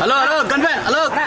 Hello hello convey hello వెనక్కి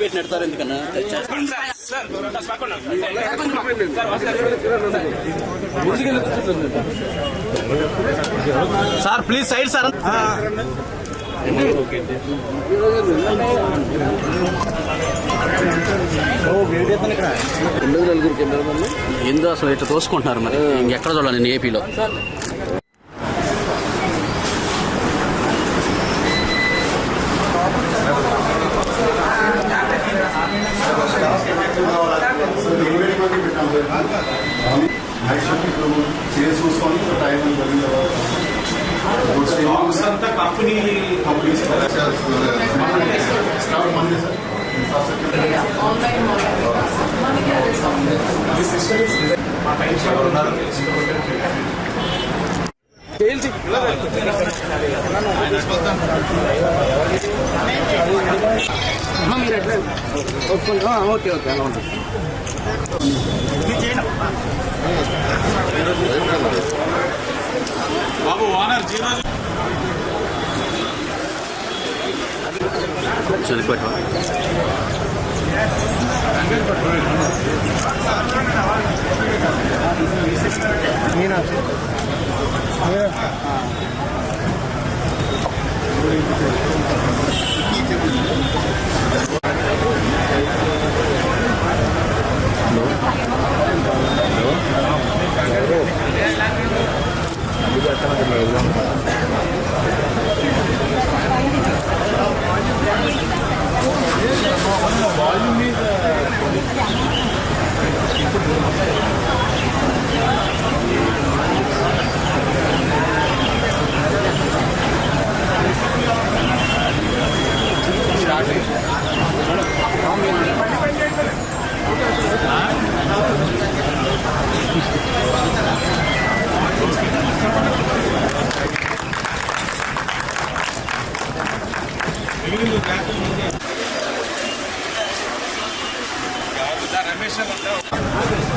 పెట్టి నెడతారు ఎందుకన్నా? సార్ ప్లీజ్ సైడ్ సార్ ఏందో అసలు ఇట్లా తోసుకుంటున్నారు మరి. ఇంకెక్కడ చూడాలి నేను ఏపీలో మీరు ఎట్లా ఓకే ఓకే అలా ఉంటుంది బాబు owner zero mucho el cuerpo. Mira, mira.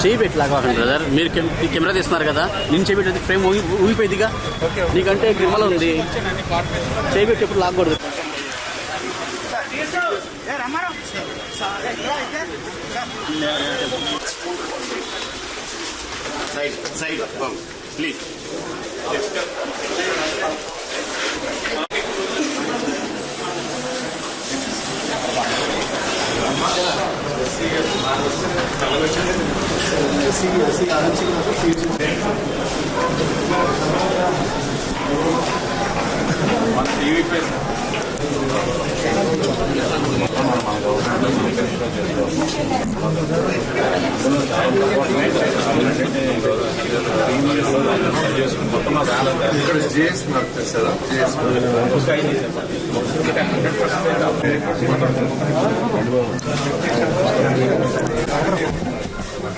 చేయి పెట్టి లాగవాకండి బ్రదర్ మీరు కెమెరా తీస్తున్నారు కదా నేను చేయి పెట్టి ఫ్రేమ్ ఊగి ఊగిపోయిందిగా? నీకంటే గ్రిమ్మల ఉంది. చేయి పెట్టి ఎప్పుడు లాగకూడదు సైడ్ సైడ్ ప్లీజ్ టీవీ పేరు ఇక్కడ జేఎస్ నడుస్తుంది సార్ జేఎస్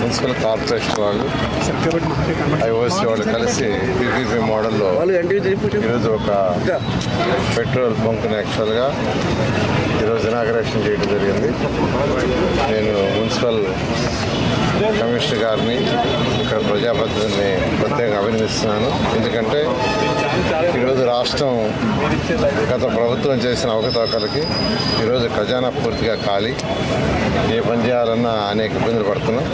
మున్సిపల్ కార్పొరేషన్ వాళ్ళు ఐఓసి వాళ్ళు కలిసి పీపీపీ మోడల్లో ఈరోజు ఒక పెట్రోల్ బంక్ని యాక్చువల్గా ఈ రోజున ఇనాగరేషన్ చేయడం జరిగింది. నేను మున్సిపల్ కమిషనర్ గారిని ఇక్కడ ప్రజాప్రతినిధిని ప్రత్యేకంగా అభినందిస్తున్నాను. ఎందుకంటే ఈరోజు రాష్ట్రం గత ప్రభుత్వం చేసిన అవకతవకలకి ఈరోజు ఖజానా పూర్తిగా ఖాళీ. ఏ పని చేయాలన్నా అనేక ఇబ్బందులు పడుతున్నాం.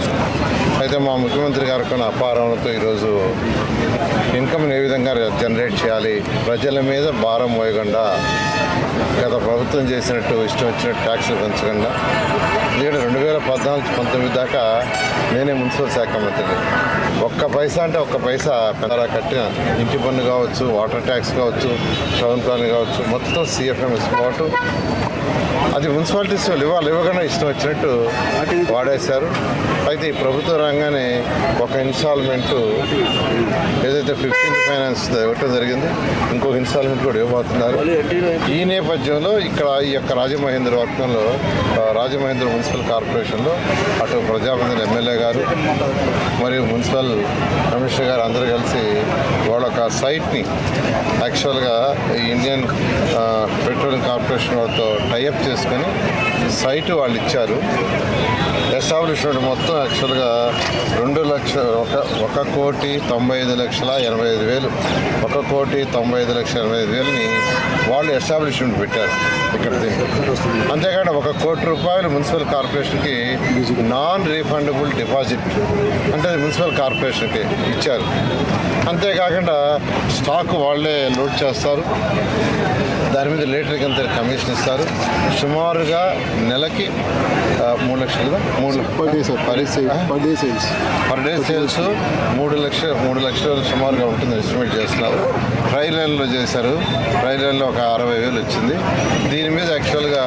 అయితే మా ముఖ్యమంత్రి గారు కొన్ని అపారంతో ఈరోజు ఇన్కమ్ని ఏ విధంగా జనరేట్ చేయాలి ప్రజల మీద భారం మోయకుండా గత ప్రభుత్వం చేసినట్టు ఇష్టం వచ్చినట్టు ట్యాక్సులు పెంచకుండా ఎందుకంటే రెండు వేల పద్నాలుగు పంతొమ్మిది దాకా నేనే మున్సిపల్ శాఖ మంత్రిని. ఒక్క పైసా అంటే ఒక్క పైసా పెద్దరా కట్టిన ఇంటి పన్ను కావచ్చు వాటర్ ట్యాక్స్ కావచ్చు టౌన్ ప్లాన్ కావచ్చు మొత్తం సిఎఫ్ఎం పాటు అది మున్సిపాలిటీస్ వాళ్ళు ఇవ్వాలి ఇవ్వకుండా ఇష్టం వచ్చినట్టు వాడేశారు. అయితే ఈ ప్రభుత్వ రంగానే ఒక ఇన్స్టాల్మెంట్ ఏదైతే ఫిఫ్టీన్త్ ఫైనాన్స్ ఇవ్వటం జరిగింది ఇంకొక ఇన్స్టాల్మెంట్ కూడా ఇవ్వబోతున్నారు. ఈ నేపథ్యంలో ఇక్కడ ఈ యొక్క రాజమహేంద్ర వర్గంలో రాజమహేంద్ర మున్సిపల్ కార్పొరేషన్లో అటు ప్రజాప్రతినిధి ఎమ్మెల్యే గారు మరియు మున్సిపల్ కమిషనర్ గారు అందరూ కలిసి వాళ్ళ ఒక సైట్ని యాక్చువల్గా ఈ ఇండియన్ పెట్రోలియం కార్పొరేషన్ వాళ్ళతో టైఅప్ చేసుకొని సైట్ వాళ్ళు ఇచ్చారు ఎస్టాబ్లిష్మెంట్ మొత్తం యాక్చువల్గా రెండు లక్షల ఒక ఒక కోటి తొంభై ఐదు లక్షల ఎనభై ఐదు వేలు. ఒక కోటి తొంభై ఐదు లక్షల ఎనభై ఐదు వేలని వాళ్ళు ఎస్టాబ్లిష్మెంట్ పెట్టారు ఇక్కడ అంతేకాకుండా ఒక కోటి రూపాయలు మున్సిపల్ కార్పొరేషన్కి నాన్ రీఫండబుల్ డిపాజిట్ అంటే అది మున్సిపల్ కార్పొరేషన్కి ఇచ్చారు. అంతేకాకుండా స్టాక్ వాళ్ళే లోడ్ చేస్తారు. దాని మీద లీటర్కి అంత కమిషన్ ఇస్తారు? సుమారుగా నెలకి మూడు లక్షలు మూడు per day sir per day sales per day sales మూడు లక్షల మూడు లక్షలు సుమారుగా ఉంటుంది ఎస్టిమేట్ చేస్తున్నారు. ట్రై లైన్లో చేశారు. ట్రై లైన్లో ఒక అరవై వేలు వచ్చింది. దీని మీద యాక్చువల్గా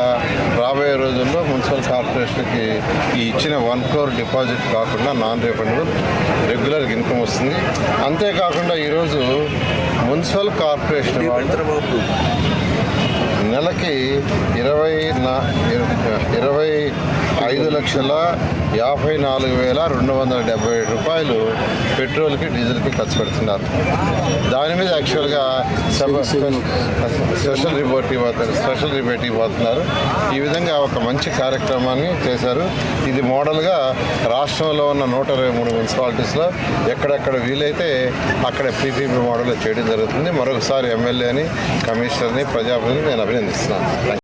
రాబోయే రోజుల్లో మున్సిపల్ కార్పొరేషన్కి ఈ ఇచ్చిన వన్ క్రోర్ డిపాజిట్ కాకుండా నాన్ రీఫండబుల్ రెగ్యులర్ ఇన్కమ్ వస్తుంది. అంతేకాకుండా ఈరోజు మున్సిపల్ కార్పొరేషన్ నెలకి ఇరవై నా ఇరవై ఐదు లక్షల యాభై నాలుగు వేల రెండు వందల డెబ్బై ఏడు రూపాయలు పెట్రోల్కి డీజిల్కి ఖర్చు పెడుతున్నారు. దాని మీద యాక్చువల్గా స్పెషల్ రిపోర్ట్ ఇవ్వతారు స్పెషల్ రిపోర్ట్ ఇవ్వబోతున్నారు ఈ విధంగా ఒక మంచి కార్యక్రమాన్ని చేశారు. ఇది మోడల్గా రాష్ట్రంలో ఉన్న నూట ఇరవై మూడు మున్సిపాలిటీస్లో ఎక్కడెక్కడ వీలైతే అక్కడ పీపీపీ మోడల్ చేయడం జరుగుతుంది. మరొకసారి ఎమ్మెల్యేని కమిషనర్ని ప్రజాప్రతిని నేను అభినందిస్తున్నాను.